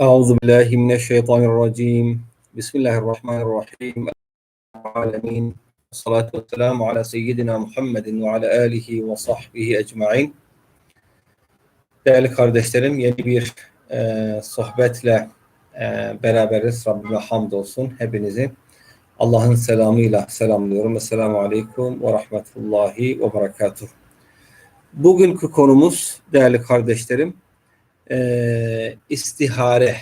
أعوذ بالله من الشيطان الرجيم بسم الله الرحمن الرحيم العالمين والصلاة والسلام على سيدنا Muhammed ve ala alihi ve sahbihi ecmain. Değerli kardeşlerim yeni bir e, sohbetle e, beraberiz. Rabbime hamdolsun hepinizi. Allah'ın selamıyla selamlıyorum. Esselamu Aleyküm ve Rahmetullahi ve Berekatuhu. Bugünkü konumuz değerli kardeşlerim e, istihare.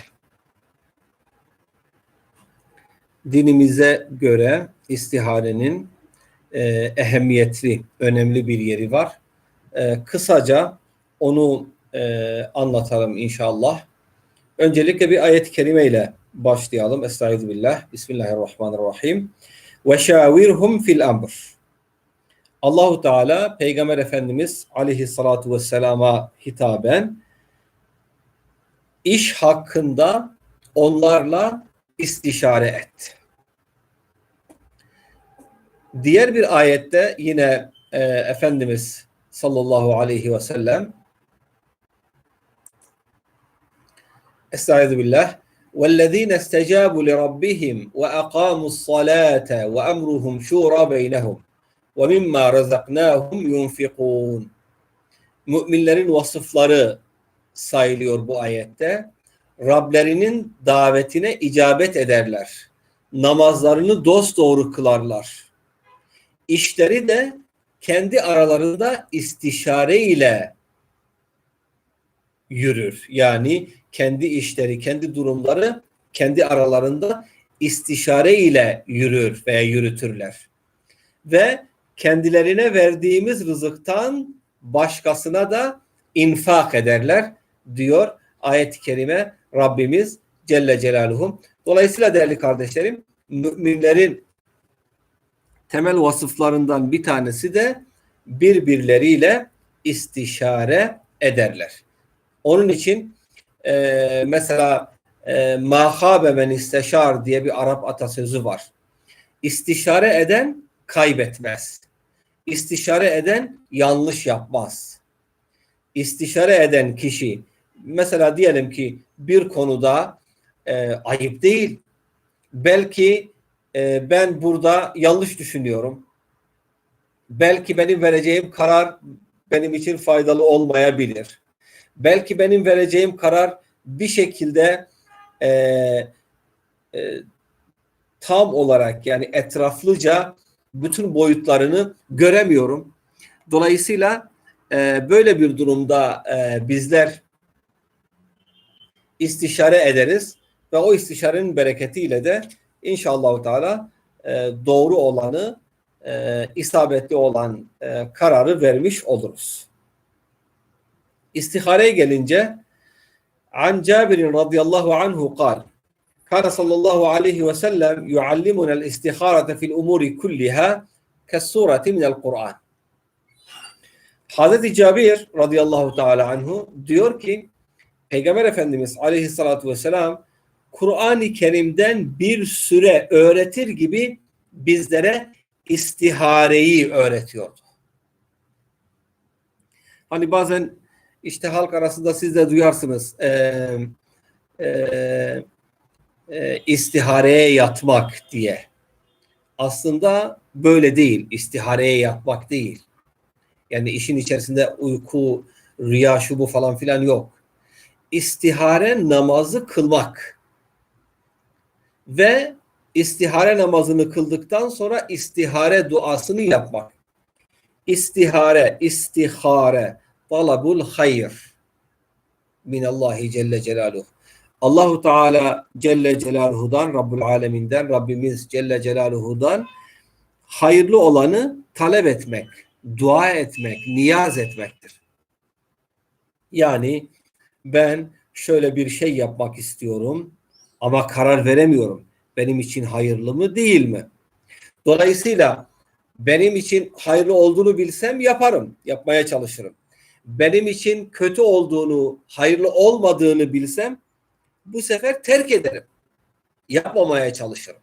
Dinimize göre istiharenin e, ehemmiyetli, önemli bir yeri var. E, kısaca onu e, anlatalım inşallah. Öncelikle bir ayet-i kerime ile başlayalım. Estaizu. Bismillahirrahmanirrahim. Ve şavirhum fil amr. Allahu Teala Peygamber Efendimiz aleyhissalatu vesselama hitaben iş hakkında onlarla istişare et. Diğer bir ayette yine e, Efendimiz sallallahu aleyhi ve sellem Estaizu billah وَالَّذ۪ينَ اسْتَجَابُوا لِرَبِّهِمْ وَاَقَامُوا الصَّلَاةَ وَاَمْرُهُمْ شُورَ بَيْنَهُمْ وَمِمَّا رَزَقْنَاهُمْ يُنْفِقُونَ Müminlerin vasıfları sayılıyor bu ayette. Rablerinin davetine icabet ederler. Namazlarını dost doğru kılarlar. İşleri de kendi aralarında istişare ile yürür. Yani kendi işleri, kendi durumları kendi aralarında istişare ile yürür veya yürütürler. Ve kendilerine verdiğimiz rızıktan başkasına da infak ederler diyor ayet-i kerime Rabbimiz Celle Celaluhu. Dolayısıyla değerli kardeşlerim müminlerin temel vasıflarından bir tanesi de birbirleriyle istişare ederler. Onun için e, mesela e, mahabe men isteşar diye bir Arap atasözü var. İstişare eden kaybetmez. İstişare eden yanlış yapmaz. İstişare eden kişi mesela diyelim ki bir konuda e, ayıp değil. Belki e, ben burada yanlış düşünüyorum. Belki benim vereceğim karar benim için faydalı olmayabilir. Belki benim vereceğim karar bir şekilde e, e, tam olarak yani etraflıca bütün boyutlarını göremiyorum. Dolayısıyla e, böyle bir durumda e, bizler istişare ederiz ve o istişarenin bereketiyle de inşallah Teala e, doğru olanı e, isabetli olan e, kararı vermiş oluruz. İstihareye gelince An Cabir radıyallahu anhu kal Kana sallallahu aleyhi ve sellem yuallimuna el-istiharete fil umuri kulliha kes-sureti minel Kur'an. Hazreti Cabir radıyallahu teala anhu diyor ki Peygamber Efendimiz aleyhissalatü vesselam Kur'an-ı Kerim'den bir süre öğretir gibi bizlere istihareyi öğretiyordu. Hani bazen işte halk arasında siz de duyarsınız e, e, e, istihareye yatmak diye. Aslında böyle değil. İstihareye yatmak değil. Yani işin içerisinde uyku, rüya, şu bu falan filan yok istihare namazı kılmak ve istihare namazını kıldıktan sonra istihare duasını yapmak. İstihare, istihare, talabul hayır minallahi celle celaluhu. Allahu Teala Celle Celaluhu'dan, Rabbul Aleminden, Rabbimiz Celle Celaluhu'dan hayırlı olanı talep etmek, dua etmek, niyaz etmektir. Yani ben şöyle bir şey yapmak istiyorum ama karar veremiyorum. Benim için hayırlı mı değil mi? Dolayısıyla benim için hayırlı olduğunu bilsem yaparım, yapmaya çalışırım. Benim için kötü olduğunu, hayırlı olmadığını bilsem bu sefer terk ederim. Yapmamaya çalışırım.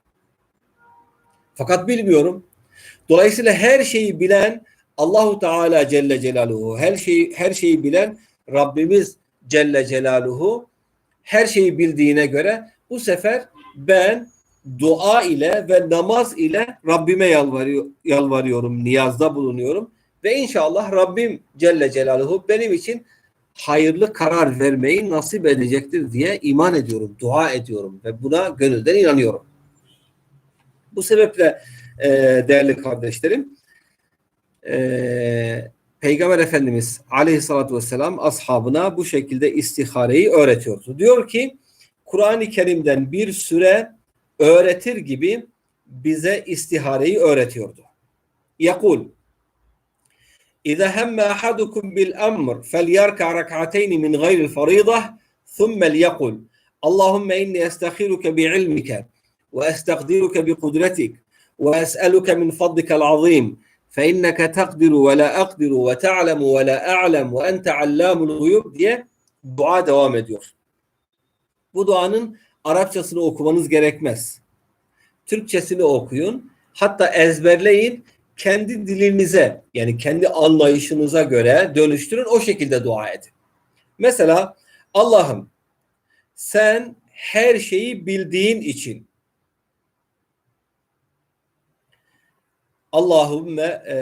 Fakat bilmiyorum. Dolayısıyla her şeyi bilen Allahu Teala Celle Celaluhu, her şeyi her şeyi bilen Rabbimiz Celle Celaluhu her şeyi bildiğine göre bu sefer ben dua ile ve namaz ile Rabbime yalvarıyor, yalvarıyorum, niyazda bulunuyorum. Ve inşallah Rabbim Celle Celaluhu benim için hayırlı karar vermeyi nasip edecektir diye iman ediyorum, dua ediyorum ve buna gönülden inanıyorum. Bu sebeple e, değerli kardeşlerim, e, Peygamber Efendimiz aleyhissalatü vesselam ashabına bu şekilde istihareyi öğretiyordu. Diyor ki Kur'an-ı Kerim'den bir süre öğretir gibi bize istihareyi öğretiyordu. Yakul İza hemme ahadukum bil emr felyerka rak'atayn min gayril faridah thumma liyakul Allahümme inni estakhiruke bi ilmike ve estakdiruke bi kudretik ve es'eluke min fadlikel azim فإنك تقدر ولا أقدر وتعلم ولا أعلم وأنت علام الغيوب diye dua devam ediyor. Bu duanın Arapçasını okumanız gerekmez. Türkçesini okuyun. Hatta ezberleyin. Kendi dilinize yani kendi anlayışınıza göre dönüştürün. O şekilde dua edin. Mesela Allah'ım sen her şeyi bildiğin için Allahümme e,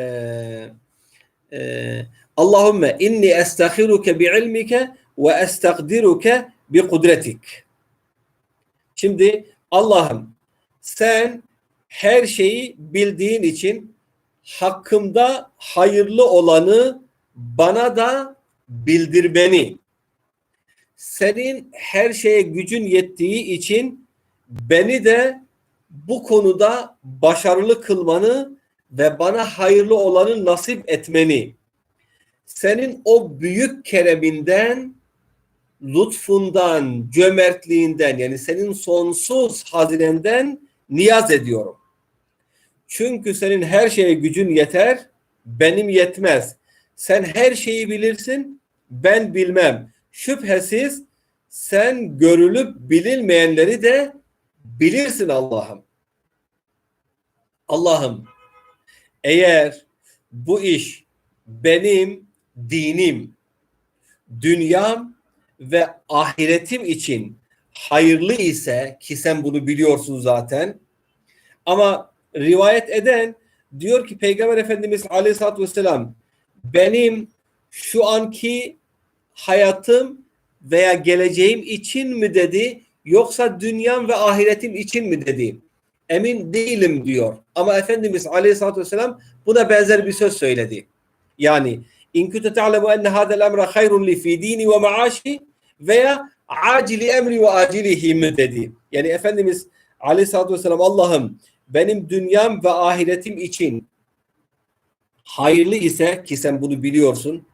e, Allahümme inni estahiruke bi ilmike ve estakdiruke bi kudretik. Şimdi Allah'ım sen her şeyi bildiğin için hakkımda hayırlı olanı bana da bildir beni. Senin her şeye gücün yettiği için beni de bu konuda başarılı kılmanı ve bana hayırlı olanı nasip etmeni. Senin o büyük kereminden, lütfundan, cömertliğinden yani senin sonsuz hazinenden niyaz ediyorum. Çünkü senin her şeye gücün yeter, benim yetmez. Sen her şeyi bilirsin, ben bilmem. Şüphesiz sen görülüp bilinmeyenleri de bilirsin Allah'ım. Allah'ım eğer bu iş benim dinim, dünyam ve ahiretim için hayırlı ise ki sen bunu biliyorsun zaten ama rivayet eden diyor ki Peygamber Efendimiz Aleyhisselatü Vesselam benim şu anki hayatım veya geleceğim için mi dedi yoksa dünyam ve ahiretim için mi dedi? Emin değilim diyor. Ama Efendimiz Aleyhisselatü Vesselam buna benzer bir söz söyledi. Yani in kuntu ta'lemu enne hada'l emra hayrun li fi dini ve maaşi veya acili emri ve acilihi mi dedi. Yani Efendimiz Aleyhisselatü Vesselam Allah'ım benim dünyam ve ahiretim için hayırlı ise ki sen bunu biliyorsun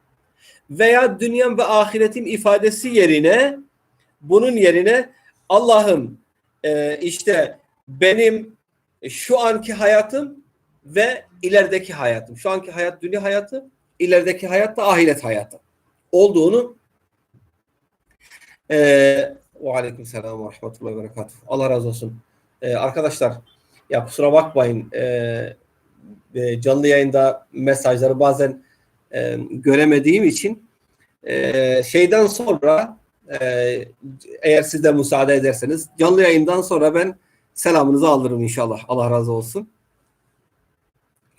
veya dünyam ve ahiretim ifadesi yerine bunun yerine Allah'ım e, işte benim şu anki hayatım ve ilerideki hayatım. Şu anki hayat dünya hayatı, ilerideki hayat da ahiret hayatı olduğunu e, ve aleyküm selam ve rahmetullahi ve berekatuhu. Allah razı olsun. E, arkadaşlar ya kusura bakmayın e, e, canlı yayında mesajları bazen e, göremediğim için e, şeyden sonra e, eğer siz de müsaade ederseniz canlı yayından sonra ben selamınızı alırım inşallah. Allah razı olsun.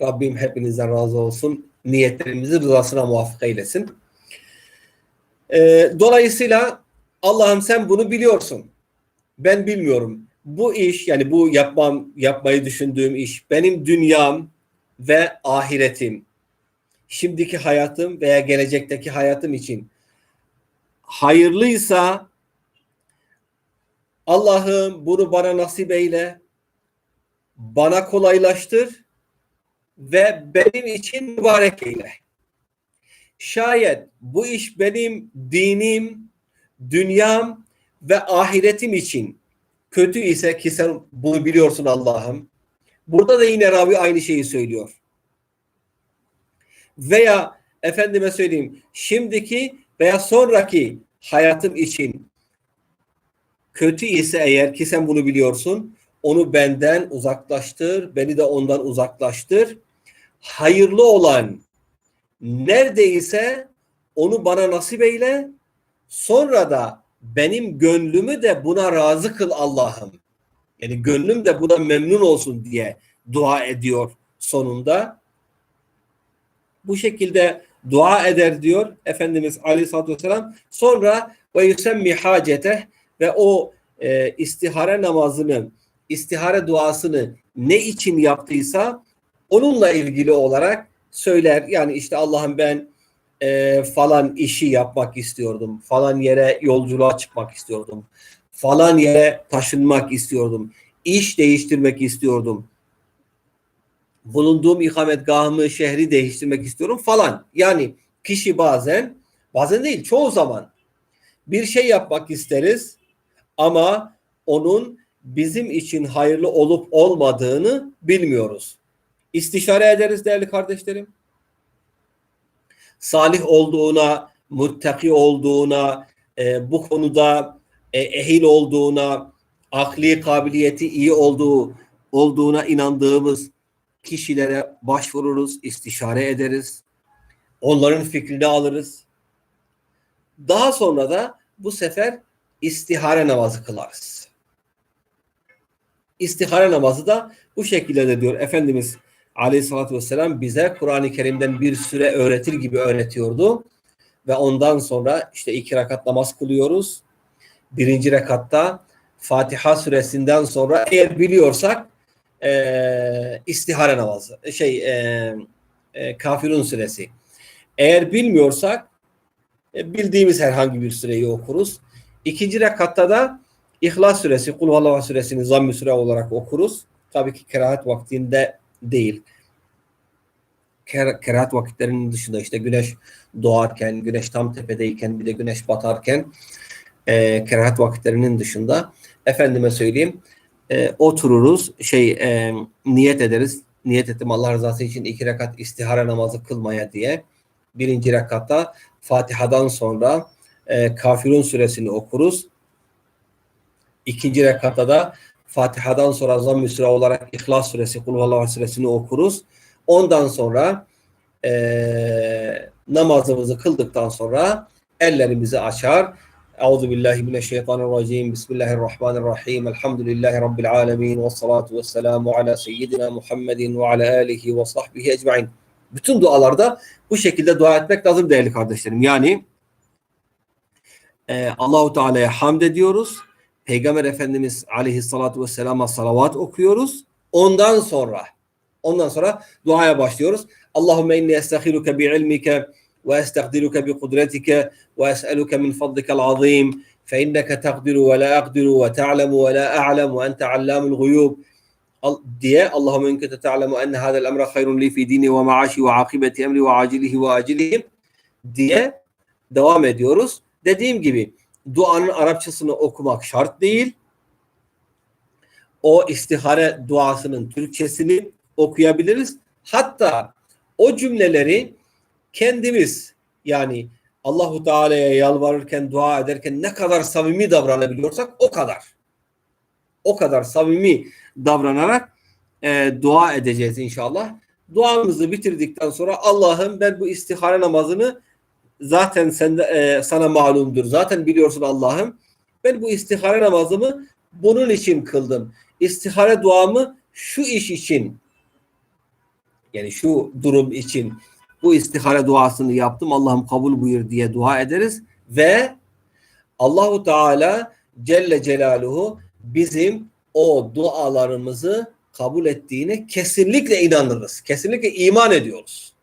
Rabbim hepinizden razı olsun. Niyetlerimizi rızasına muvaffak eylesin. E, dolayısıyla Allah'ım sen bunu biliyorsun. Ben bilmiyorum. Bu iş yani bu yapmam yapmayı düşündüğüm iş benim dünyam ve ahiretim. Şimdiki hayatım veya gelecekteki hayatım için hayırlıysa Allah'ım bunu bana nasip eyle. Bana kolaylaştır ve benim için mübarek eyle. Şayet bu iş benim dinim, dünyam ve ahiretim için kötü ise ki sen bunu biliyorsun Allah'ım. Burada da yine Rabi aynı şeyi söylüyor. Veya efendime söyleyeyim şimdiki veya sonraki hayatım için kötü ise eğer ki sen bunu biliyorsun onu benden uzaklaştır, beni de ondan uzaklaştır. Hayırlı olan neredeyse onu bana nasip eyle. Sonra da benim gönlümü de buna razı kıl Allah'ım. Yani gönlüm de buna memnun olsun diye dua ediyor sonunda. Bu şekilde dua eder diyor Efendimiz Aleyhisselatü Vesselam. Sonra ve yusemmi hacete ve o e, istihare namazını, istihare duasını ne için yaptıysa onunla ilgili olarak söyler. Yani işte Allah'ım ben e, falan işi yapmak istiyordum. Falan yere yolculuğa çıkmak istiyordum. Falan yere taşınmak istiyordum. İş değiştirmek istiyordum. Bulunduğum ikametgahımı, şehri değiştirmek istiyorum falan. Yani kişi bazen, bazen değil çoğu zaman bir şey yapmak isteriz ama onun bizim için hayırlı olup olmadığını bilmiyoruz. İstişare ederiz değerli kardeşlerim. Salih olduğuna, muttaki olduğuna, e, bu konuda e, ehil olduğuna, akli kabiliyeti iyi olduğu olduğuna inandığımız kişilere başvururuz, istişare ederiz. Onların fikrini alırız. Daha sonra da bu sefer istihare namazı kılarız. İstihare namazı da bu şekilde de diyor Efendimiz Aleyhisselatü Vesselam bize Kur'an-ı Kerim'den bir süre öğretir gibi öğretiyordu. Ve ondan sonra işte iki rekat namaz kılıyoruz. Birinci rekatta Fatiha suresinden sonra eğer biliyorsak e, istihare namazı şey e, e, kafirun suresi. Eğer bilmiyorsak e, bildiğimiz herhangi bir süreyi okuruz. İkinci rekatta da İhlas suresi, Kul Huvallahu suresini zamm-ı süre olarak okuruz. Tabii ki kerahat vaktinde değil. Ker kerahat vakitlerinin dışında işte güneş doğarken, güneş tam tepedeyken, bir de güneş batarken e, kerahat vakitlerinin dışında efendime söyleyeyim e, otururuz, şey e, niyet ederiz. Niyet ettim Allah rızası için iki rekat istihara namazı kılmaya diye. Birinci rekatta Fatiha'dan sonra e, Kafirun suresini okuruz. İkinci rekatta da Fatiha'dan sonra zamm-ı olarak İhlas suresi, Kulhuvallahu suresini okuruz. Ondan sonra e, namazımızı kıldıktan sonra ellerimizi açar. Euzu billahi mineşşeytanirracim. Bismillahirrahmanirrahim. Elhamdülillahi rabbil alamin ve salatu vesselamu ala seyyidina Muhammedin ve ala alihi ve sahbihi ecmaîn. Bütün dualarda bu şekilde dua etmek lazım değerli kardeşlerim. Yani e, Allahu Teala'ya hamd ediyoruz. Peygamber Efendimiz Aleyhissalatu vesselama salavat okuyoruz. Ondan sonra ondan sonra duaya başlıyoruz. Allahümme inni estahiruke bi ilmike ve estakdiruke bi kudretike ve es'eluke min fadlikel azim fe inneke takdiru ve la akdiru ve ta'lemu ve la a'lem ve ente allamul guyub diye Allahümme inkete ta'lemu enne hadel emre hayrun li fi dini ve maaşi ve akibeti emri ve acilihi ve acilihim diye devam ediyoruz. Dediğim gibi duanın Arapçasını okumak şart değil. O istihare duasının Türkçesini okuyabiliriz. Hatta o cümleleri kendimiz yani Allahu Teala'ya yalvarırken, dua ederken ne kadar samimi davranabiliyorsak o kadar. O kadar samimi davranarak e, dua edeceğiz inşallah. Duamızı bitirdikten sonra Allah'ım ben bu istihare namazını zaten sende, e, sana malumdur. Zaten biliyorsun Allah'ım. Ben bu istihare namazımı bunun için kıldım. İstihare duamı şu iş için yani şu durum için bu istihare duasını yaptım. Allah'ım kabul buyur diye dua ederiz ve Allahu Teala Celle Celaluhu bizim o dualarımızı kabul ettiğine kesinlikle inanırız. Kesinlikle iman ediyoruz.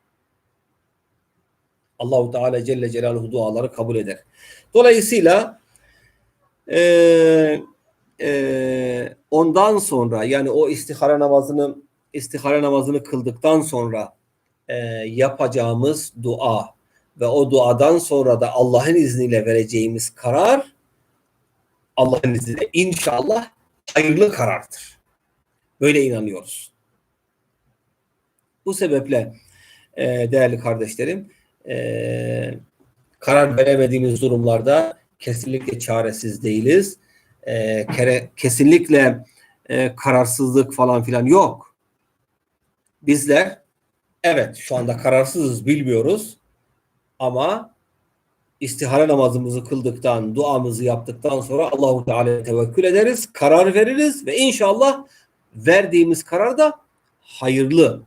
Allahu Teala Celle Celaluhu duaları kabul eder. Dolayısıyla e, e, ondan sonra yani o istihara namazını istihara namazını kıldıktan sonra e, yapacağımız dua ve o duadan sonra da Allah'ın izniyle vereceğimiz karar Allah'ın izniyle inşallah hayırlı karardır. Böyle inanıyoruz. Bu sebeple e, değerli kardeşlerim e, karar veremediğimiz durumlarda kesinlikle çaresiz değiliz. E, kere, kesinlikle e, kararsızlık falan filan yok. Bizler evet şu anda kararsızız bilmiyoruz ama istihare namazımızı kıldıktan, duamızı yaptıktan sonra Allahu Teala'ya tevekkül ederiz, karar veririz ve inşallah verdiğimiz karar da hayırlı.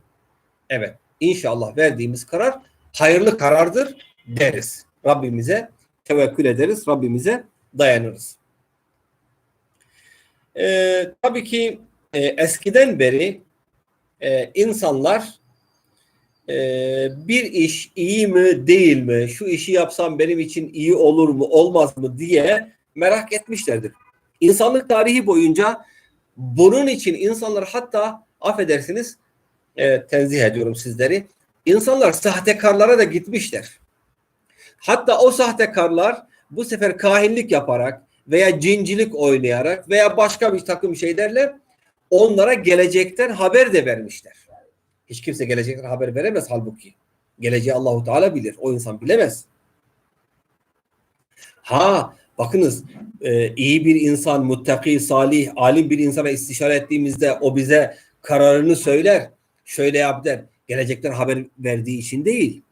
Evet, inşallah verdiğimiz karar hayırlı karardır deriz. Rabbimize tevekkül ederiz, Rabbimize dayanırız. Ee, tabii ki e, eskiden beri e, insanlar e, bir iş iyi mi değil mi, şu işi yapsam benim için iyi olur mu olmaz mı diye merak etmişlerdir. İnsanlık tarihi boyunca bunun için insanlar hatta affedersiniz e, tenzih ediyorum sizleri. İnsanlar sahtekarlara da gitmişler. Hatta o sahtekarlar bu sefer kahinlik yaparak veya cincilik oynayarak veya başka bir takım şeylerle onlara gelecekten haber de vermişler. Hiç kimse gelecekten haber veremez halbuki. Geleceği Allahu Teala bilir. O insan bilemez. Ha bakınız e, iyi bir insan, muttaki, salih, alim bir insana istişare ettiğimizde o bize kararını söyler. Şöyle yap der. Gelecekten haber verdiği için değil.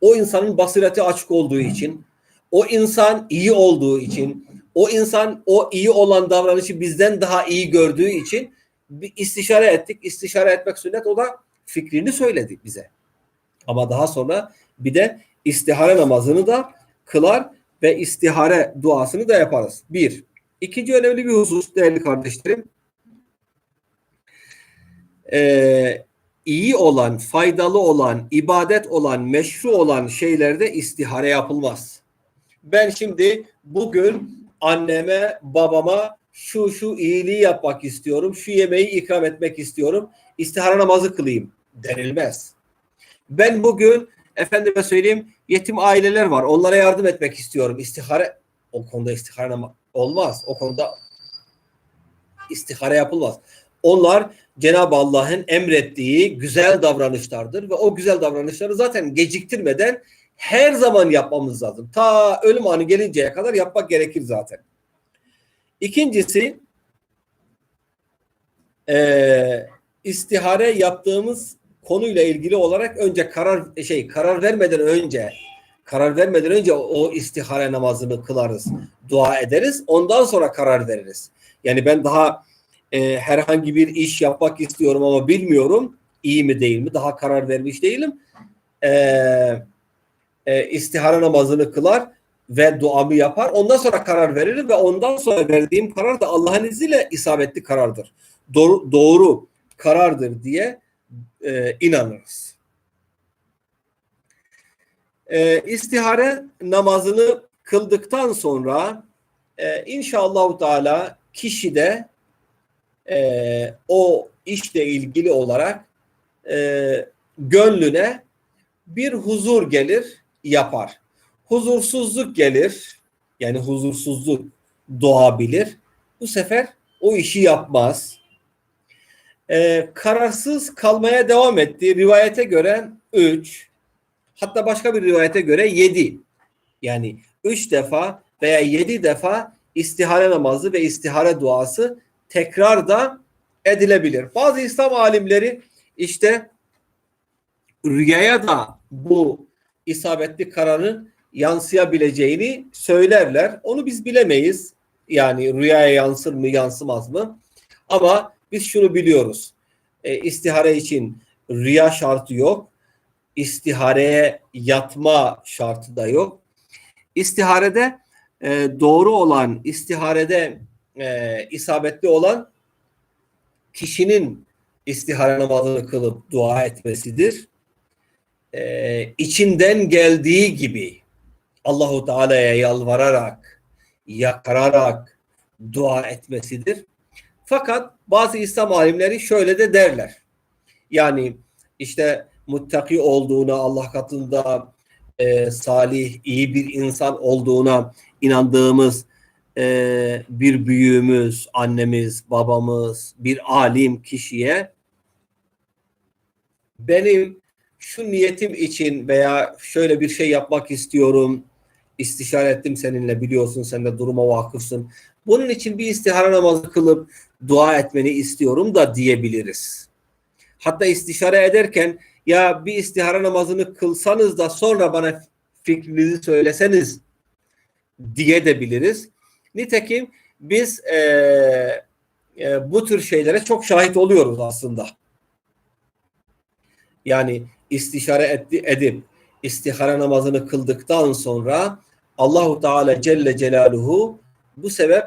O insanın basireti açık olduğu için, o insan iyi olduğu için, o insan o iyi olan davranışı bizden daha iyi gördüğü için bir istişare ettik. İstişare etmek sünnet. O da fikrini söyledi bize. Ama daha sonra bir de istihare namazını da kılar ve istihare duasını da yaparız. Bir. İkinci önemli bir husus değerli kardeşlerim. Ee, iyi olan, faydalı olan, ibadet olan, meşru olan şeylerde istihare yapılmaz. Ben şimdi bugün anneme, babama şu şu iyiliği yapmak istiyorum, şu yemeği ikram etmek istiyorum, istihare namazı kılayım denilmez. Ben bugün efendime söyleyeyim yetim aileler var. Onlara yardım etmek istiyorum. İstihare o konuda istihare olmaz. O konuda istihare yapılmaz. Onlar Cenab-ı Allah'ın emrettiği güzel davranışlardır ve o güzel davranışları zaten geciktirmeden her zaman yapmamız lazım. Ta ölüm anı gelinceye kadar yapmak gerekir zaten. İkincisi e, istihare yaptığımız konuyla ilgili olarak önce karar şey karar vermeden önce karar vermeden önce o istihare namazını kılarız, dua ederiz. Ondan sonra karar veririz. Yani ben daha e, herhangi bir iş yapmak istiyorum ama bilmiyorum iyi mi değil mi daha karar vermiş değilim. E, e, istihare namazını kılar ve duamı yapar. Ondan sonra karar veririm ve ondan sonra verdiğim karar da Allah'ın izniyle isabetli karardır. Doğru, doğru karardır diye e, inanırız. E, istihare namazını kıldıktan sonra e, inşallah Teala kişi de e, o işle ilgili olarak e, gönlüne bir huzur gelir yapar. Huzursuzluk gelir yani huzursuzluk doğabilir. Bu sefer o işi yapmaz. Ee, kararsız kalmaya devam etti. Rivayete göre 3 hatta başka bir rivayete göre 7 yani 3 defa veya 7 defa istihare namazı ve istihare duası tekrar da edilebilir. Bazı İslam alimleri işte rüyaya da bu isabetli kararın yansıyabileceğini söylerler. Onu biz bilemeyiz. Yani rüyaya yansır mı yansımaz mı? Ama biz şunu biliyoruz. E, istihare için rüya şartı yok. İstihareye yatma şartı da yok. İstiharede e, doğru olan, istiharede e, isabetli olan kişinin istihare namazını kılıp dua etmesidir. E, içinden geldiği gibi Allahu Teala'ya yalvararak, yakararak dua etmesidir. Fakat bazı İslam alimleri şöyle de derler. Yani işte muttaki olduğuna, Allah katında e, salih, iyi bir insan olduğuna inandığımız e, bir büyüğümüz, annemiz, babamız, bir alim kişiye benim şu niyetim için veya şöyle bir şey yapmak istiyorum, istişare ettim seninle biliyorsun sen de duruma vakıfsın. Bunun için bir istihara namazı kılıp dua etmeni istiyorum da diyebiliriz. Hatta istişare ederken ya bir istihara namazını kılsanız da sonra bana fikrinizi söyleseniz diye de biliriz. Nitekim biz e, e, bu tür şeylere çok şahit oluyoruz aslında. Yani istişare etti, edip istihara namazını kıldıktan sonra Allahu Teala Celle Celaluhu bu sebep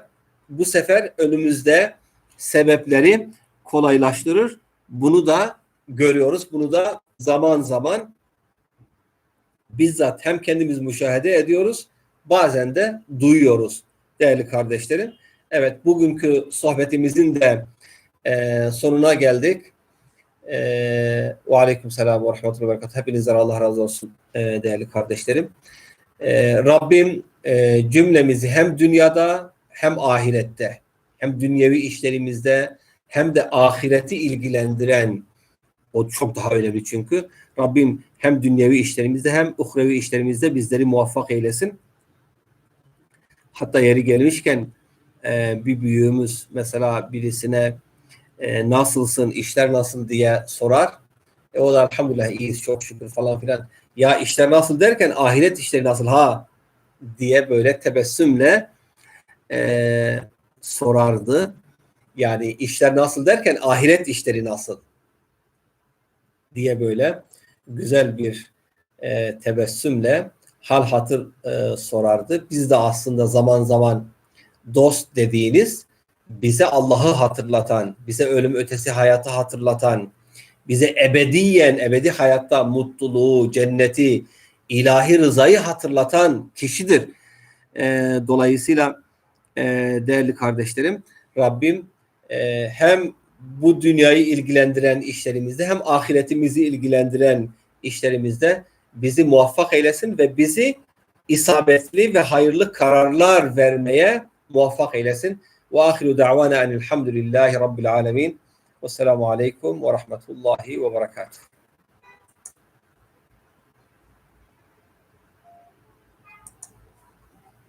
bu sefer önümüzde sebepleri kolaylaştırır. Bunu da görüyoruz. Bunu da zaman zaman bizzat hem kendimiz müşahede ediyoruz, bazen de duyuyoruz değerli kardeşlerim. Evet, bugünkü sohbetimizin de e, sonuna geldik. E, ve aleyküm selam ve rahmetullahi ve berekatuhu. Hepinizden Allah razı olsun e, değerli kardeşlerim. E, Rabbim e, cümlemizi hem dünyada hem ahirette hem dünyevi işlerimizde hem de ahireti ilgilendiren o çok daha önemli çünkü. Rabbim hem dünyevi işlerimizde hem uhrevi işlerimizde bizleri muvaffak eylesin. Hatta yeri gelmişken e, bir büyüğümüz mesela birisine e, nasılsın, işler nasıl diye sorar. E, o da elhamdülillah iyiyiz çok şükür falan filan. Ya işler nasıl derken ahiret işleri nasıl ha diye böyle tebessümle e, sorardı. Yani işler nasıl derken ahiret işleri nasıl diye böyle güzel bir e, tebessümle hal hatır e, sorardı. Biz de aslında zaman zaman dost dediğiniz bize Allah'ı hatırlatan, bize ölüm ötesi hayatı hatırlatan, bize ebediyen, ebedi hayatta mutluluğu, cenneti, ilahi rızayı hatırlatan kişidir. E, dolayısıyla e, değerli kardeşlerim, Rabbim e, hem bu dünyayı ilgilendiren işlerimizde hem ahiretimizi ilgilendiren işlerimizde bizi muvaffak eylesin ve bizi isabetli ve hayırlı kararlar vermeye muvaffak eylesin. Ve ahiru da'vana enilhamdülillahi rabbil alemin. Vesselamu aleyküm ve rahmetullahi ve berekatuhu.